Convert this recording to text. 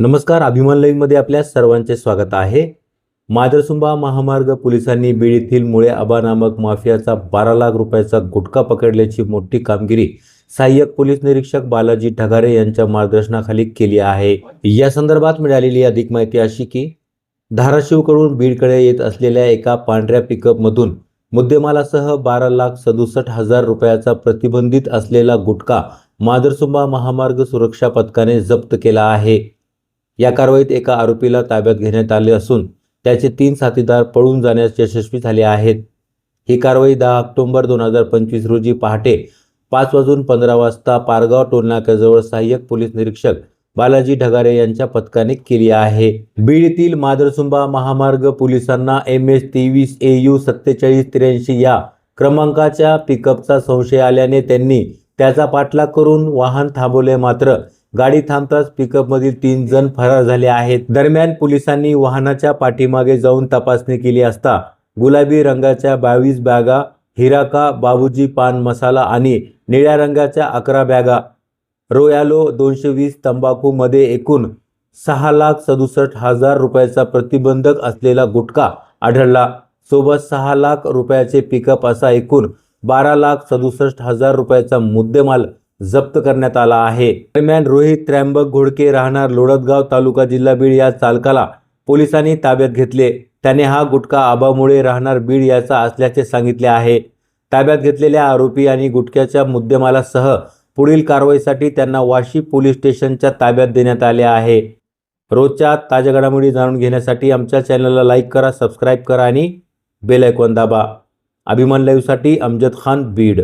नमस्कार अभिमान लाईव्हमध्ये आपल्या सर्वांचे स्वागत आहे. मादरसुंबा महामार्ग पोलिसांनी बीड येथील मुळे आबा नामक माफियाचा बारा लाख रुपयाचा गुटखा पकडल्याची मोठी कामगिरी सहाय्यक पोलीस निरीक्षक बालाजी ढगारे यांच्या मार्गदर्शनाखाली केली आहे. या संदर्भात मिळालेली अधिक माहिती अशी की धाराशिवकडून बीडकडे येत असलेल्या एका पांढऱ्या पिकअपमधून मुद्देमालासह बारा लाख सदुसष्ट हजार रुपयाचा प्रतिबंधित असलेला गुटखा मादरसुंबा महामार्ग सुरक्षा पथकाने जप्त केला आहे. या कारवाईत एका आरोपीला ताब्यात घेण्यात आले असून त्याचे तीन साथीदार पळून जाण्यास यशस्वी झाले आहेत. ही कारवाई दहा ऑक्टोबर दोन हजार पंचवीस रोजी पहाटे पाच वाजून पंधरा वाजता पारगाव टोलनाक्याजवळ सहाय्यक पोलीस निरीक्षक बालाजी ढगारे यांच्या पथकाने केली आहे. बीड येथील मादरसुंबा महामार्ग पोलिसांना एम एस तेवीस ए यू सत्तेचाळीस त्र्याऐंशी या क्रमांकाच्या पिकअपचा संशय आल्याने त्यांनी त्याचा पाठलाग करून वाहन थांबवले मात्र गाडी थांबताच पिकअपमधील तीन जण फरार झाले आहेत. दरम्यान पोलिसांनी वाहनाच्या पाठीमागे जाऊन तपासणी केली असता गुलाबी रंगाच्या बावीस बॅगा हिराका बाबूजी पान मसाला आणि निळ्या रंगाच्या अकरा बॅगा रोयालो दोनशे वीस तंबाखूमध्ये एकूण सहा लाख सदुसष्ट हजार रुपयाचा प्रतिबंधक असलेला गुटखा आढळला. सोबत सहा लाख रुपयाचे पिकअप असा एकूण बारा लाख सदुसष्ट हजार रुपयाचा मुद्देमाल जप्त करण्यात आला आहे. दरम्यान रोहित त्र्यंबक घोडके राहणार लोडदगाव तालुका जिल्हा बीड या चालकाला पोलिसांनी ताब्यात घेतले. त्याने हा गुटखा आबामुळे राहणार बीड याचा असल्याचे सांगितले आहे. ताब्यात घेतलेल्या आरोपी आणि गुटख्याच्या मुद्देमालासह पुढील कारवाईसाठी त्यांना वाशी पोलीस स्टेशनच्या ताब्यात देण्यात आले आहे. रोजच्या ताज्या घडामोडी जाणून घेण्यासाठी आमच्या चॅनलला लाईक करा सबस्क्राईब करा आणि बेल आयकॉन दाबा. अभिमान लाईव्हसाठी अमजद खान बीड.